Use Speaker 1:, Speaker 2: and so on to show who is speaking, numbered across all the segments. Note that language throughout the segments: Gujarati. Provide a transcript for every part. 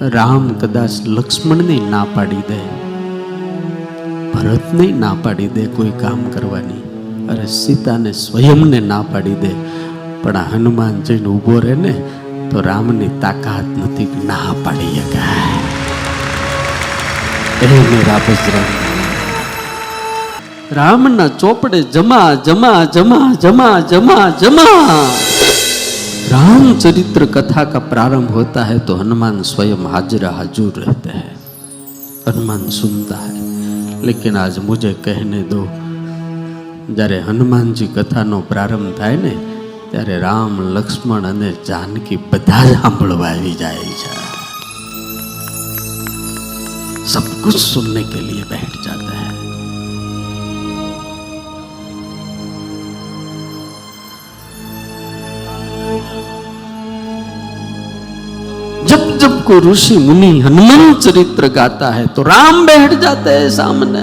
Speaker 1: રામ કદાચ લક્ષ્મણને ના પાડી દે, ભરતને ના પાડી દે કોઈ કામ કરવાની, અરે સીતાને સ્વયંને ના પાડી દે. પણ હનુમાન જઈને ઊભો રહે ને, તો રામની તાકાત નથી ના પાડી શકાય. મેરા બજરંગ રામના ચોપડે જમા જમા જમા જમા જમા जमा रामचरित्र कथा का प्रारंभ होता है तो हनुमान स्वयं हाजिर हाजूर रहते हैं हनुमान सुनता है लेकिन आज मुझे कहने दो જ્યારે હનુમાનજી કથાનો પ્રારંભ થાય ને ત્યારે રામ લક્ષ્મણ અને જાનકી બધા જ સાંભળવા આવી જાય છે सब कुछ सुनने के लिए बैठ जाते हैं जब जब कोई ऋषि मुनि हनुमान चरित्र गाता है तो राम बैठ जाते हैं सामने।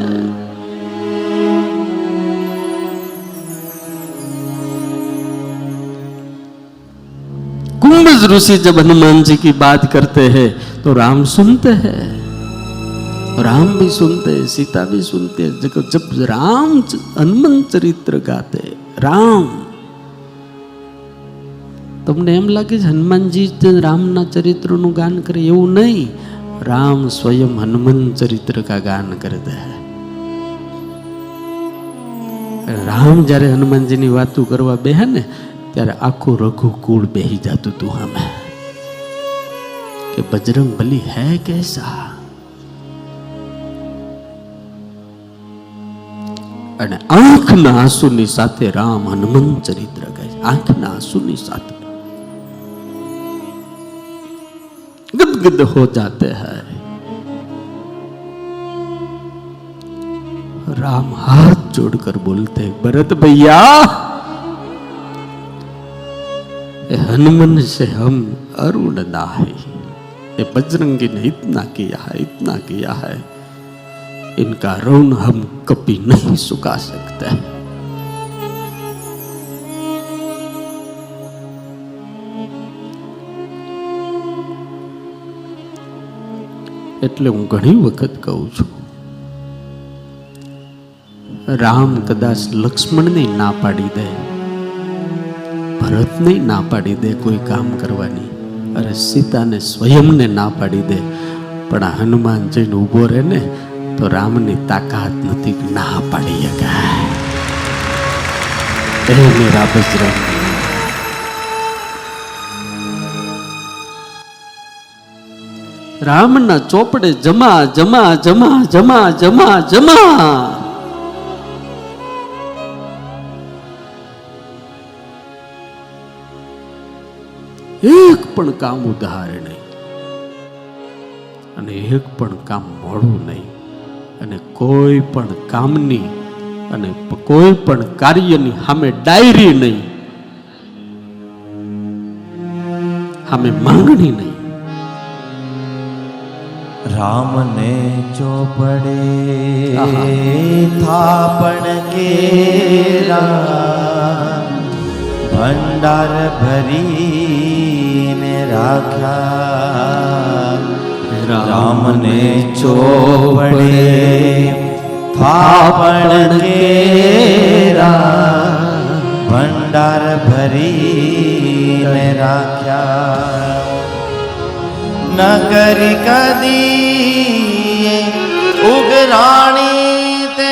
Speaker 1: कुंभज ऋषि जब हनुमान जी की बात करते हैं तो राम सुनते हैं। राम भी सुनते हैं, सीता भी सुनते हैं। जब राम हनुमान चरित्र गाते राम તમને એમ લાગે છે, હનુમાનજી જ રામના ચરિત્રનું ગાન કરે એવું નહીં? રામ સ્વયં હનુમાન ચરિત્ર કા ગાન કરતે હૈ. રામ જ્યારે હનુમાનજીની વાતો કરવા બેહે ને, ત્યારે આખું રઘુકુળ બેહી જતું તું આમે કે બજરંગ બલી હૈ કેસા? અને આંખના આંસુની સાથે રામ હનુમાન ચરિત્ર ગાય છે. આંખના આંસુની સાથે. गदगद हो जाते हैं। राम हाथ जोड़कर बोलते हैं, भरत भैया हनुमान से हम अरुण है ये बजरंगी ने इतना किया है, इतना किया है। इनका ऋण हम कभी नहीं सुखा सकते એટલે હું ઘણી વખત કહું છું. રામ કદાચ લક્ષ્મણને ના પાડી દે, ભરતને ના પાડી દે કોઈ કામ કરવાની, અરે સીતાને સ્વયંને ના પાડી દે, પણ હનુમાન જઈને ઊભો રહે ને, તો રામની તાકાત નથી ના પાડી શકાય એ મેરા બજરંગ રામના ચોપડે જમા જમા જમા જમા જમા જમા. એક પણ કામ ઉધાર નહીં અને એક પણ કામ મોડું નહીં અને કોઈ પણ કામની અને કોઈ પણ કાર્યની સામે ડાયરી નહીં, સામે માંગણી નહીં.
Speaker 2: राम ने चौपड़े। थापण केरा भंडार भरी ने राख्या राम ने चौपड़े थापण केरा भंडार भरी ने राख्या નગર કદી ઉગરાણી તે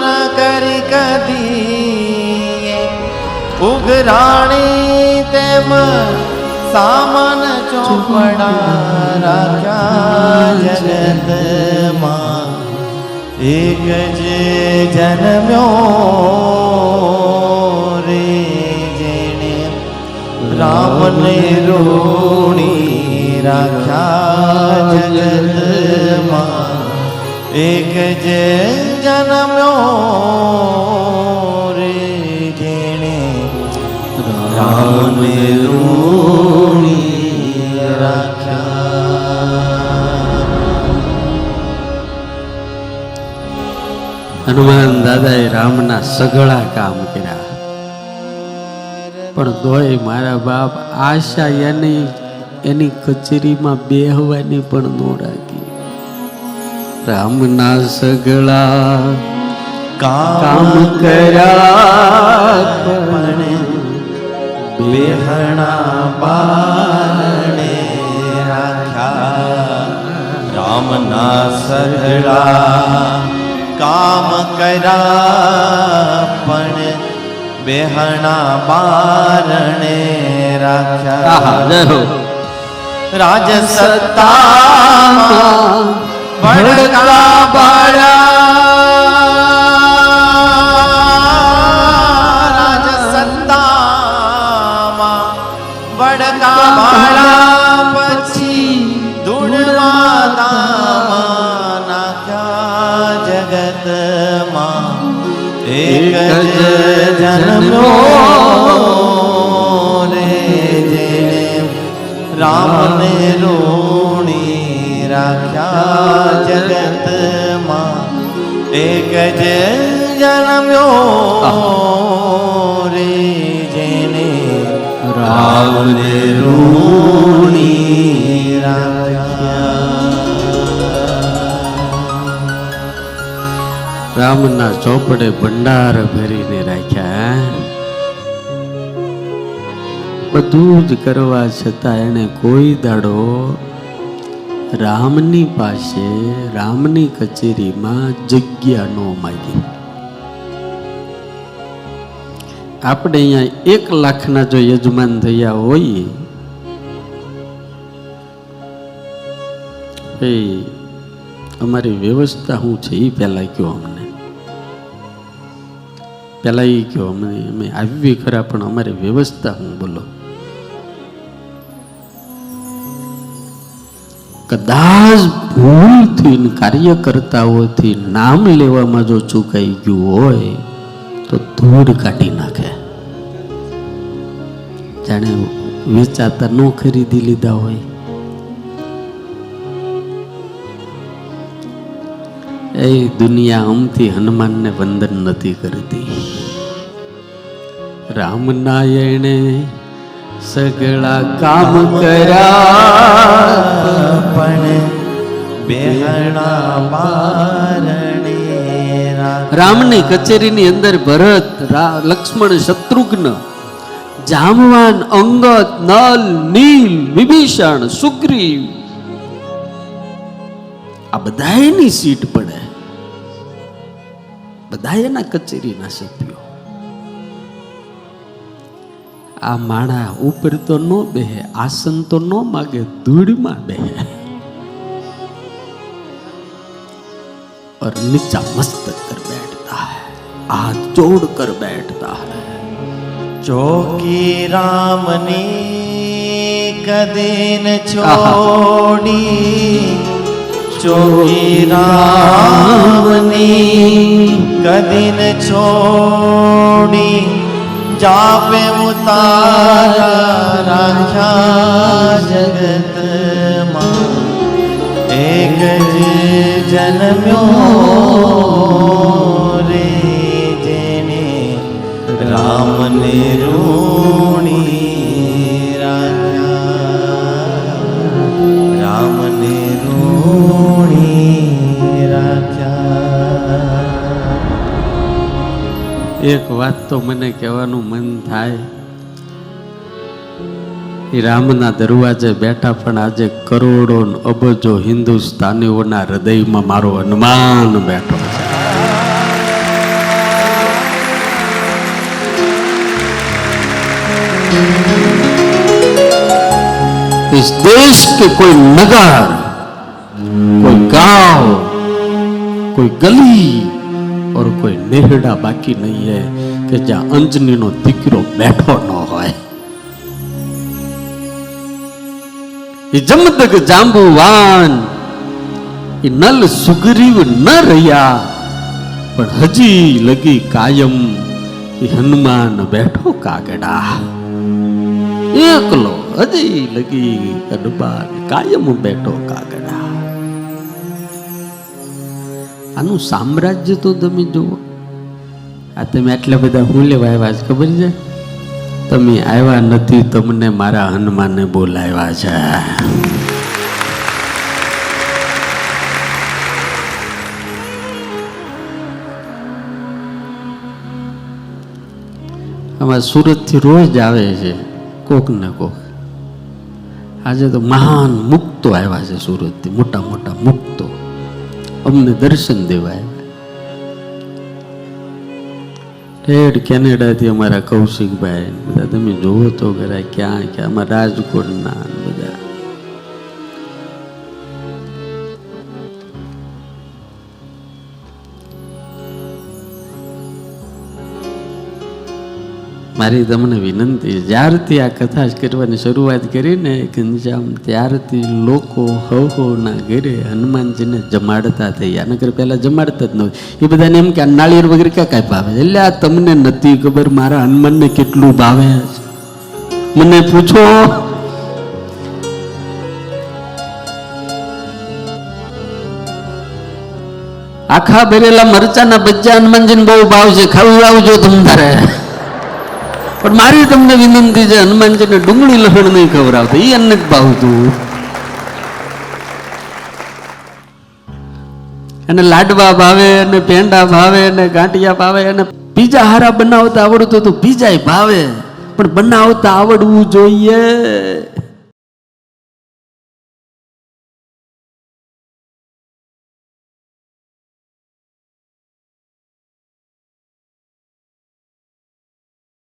Speaker 2: નગર કદી ઉગરાણી તેમ સામન ચોપડા રાખ્યા જગતમાં એક જે જન્મ્યો રામને રોણી રાખ્યા જગતમાં. એક જે જન્મ્યો રે જેણે રામને રોણી રાખ્યા.
Speaker 1: હનુમાન દાદાએ રામના સઘળા કામ કર્યા. પણ તોય મારા બાપ આશા એની એની કચેરીમાં બેહવાની પણ ન રાખી. રામના સગળા કામ કર્યા
Speaker 2: બેહણા બારણે રાખ્યા. રામના સગળા કામ કર્યા પણ બેહણા બારણે રાખ્યા. રાજ સત્તા ભડકા બાળા રાજ સત્તામાં ભડકા બાળા પછી ધૂળવા નાખ્યા જગતમાં. એક જ જન્મ્યો રે જેણે રામને રોણી રાખ્યા જગતમાં, એક જ જન્મ્યો રે જેને રામને રોણી રાખ્યા.
Speaker 1: રામના ચોપડે ભંડાર ભરીને રાખ્યા. બધું જ કરવા છતાં એને કોઈ દાડો રામની પાસે, રામની કચેરીમાં જગ્યા ન માગી. આપણે અહીંયા એક લાખના જો યજમાન થયા હોઈએ અમારી વ્યવસ્થા શું છે એ પહેલાં કહો અમને. પહેલાં એ કહો અમને, અમે આવી ખરા, પણ અમારી વ્યવસ્થા હું બોલો? કદાચ ભૂલથી કાર્યકર્તાઓથી નામ લેવામાં જો ચૂકાઈ ગયું હોય, તો ધૂળ કાઢી નાખે. જાણે વેચાતા ન ખરીદી લીધા હોય. એ દુનિયા અમથી હનુમાનને વંદન નથી કરતી. રામ નાયણે સગળા કામ કર્યા.
Speaker 2: પણ બેહણા રાખ્યા
Speaker 1: રામની કચેરીની અંદર ભરત લક્ષ્મણ શત્રુઘ્ન જામવાન અંગત નલ નીલ વિભીષણ સુગ્રીવ. આ બધા એની સીટ પડે. બધા એના કચેરીના સભ્યો. આ માણા ઉપર તો ન બેહે આસન તો ન માગે ધૂળમાં બેહે और नीचा मस्तक कर बैठता है हाथ जोड़ कर बैठता है
Speaker 2: ચોકી રામની કદીન છોડી ચોકી રામની કદીન છોડી જાપે મુતારા રાખ્યા જગતમાં. એક જ જન્મ્યો રે જેને રામને ઋણી
Speaker 1: વાત તો મને કહેવાનું મન થાય એ રામના દરવાજે બેઠા પણ આજે કરોડો ને અબજો હિન્દુસ્તાનીઓના હૃદયમાં મારો હનુમાન બેઠો છે इस देश के कोई नगर कोई गांव कोई गली और कोई नेहड़ा बाकी नहीं है કે જ્યાં અંજનીનો દીકરો બેઠો ન હોય. એ જમદગ જાંબુવાન એ નલ સુગ્રીવ ન રહ્યા, પણ હજી લગી કાયમ એ હનુમાન બેઠો કાગડા. એકલો હજી લગી કડબા કાયમ બેઠો કાગડા. આનું સામ્રાજ્ય તો તમે જુઓ આ તમે આટલા બધા હું લેવા આવ્યા છે, ખબર છે? તમે આવ્યા નથી તમને મારા હનુમાનને બોલાવ્યા છે. આમાં સુરતથી રોજ આવે છે, કોક ને કોક. આજે તો મહાન મુક્તો આવ્યા છે સુરતથી, મોટા મોટા મુક્તો. અમને દર્શન દેવા ઠેઠ કેનેડાથી અમારા કૌશિકભાઈ બધા તમે જોવો તો ખરા ક્યાં ક્યાં અમારા રાજકોટના બધા. મારી તમને વિનંતી જ્યારથી આ કથા કરવાની શરૂઆત કરીને ગંજામ ત્યારથી લોકો હો હો ના ઘરે હનુમાનજીને જમાડતા થયા. નગર પહેલાં જમાડતા જ નહોતું એ બધાને એમ કે નાળિયેર વગેરે ક્યાં કાંઈ ભાવે? એટલે આ તમને નથી ખબર મારા હનુમાનને કેટલું ભાવે મને પૂછો. આખા ભરેલા મરચાના બચ્ચા હનુમાનજીને બહુ ભાવ છે. ખાવું આવજો તમ તારે પણ મારી તમને વિનંતી છે, હનુમાનજીને ડુંગળી લસણ નહીં ખવડાવતા. એ અન્ન ભાવતું અને લાડવા ભાવે, અને પેંડા ભાવે, અને ગાંઠિયા ભાવે, અને પીઝા હારા બનાવતા આવડતું હતું પીઝા ભાવે. પણ બનાવતા આવડવું જોઈએ.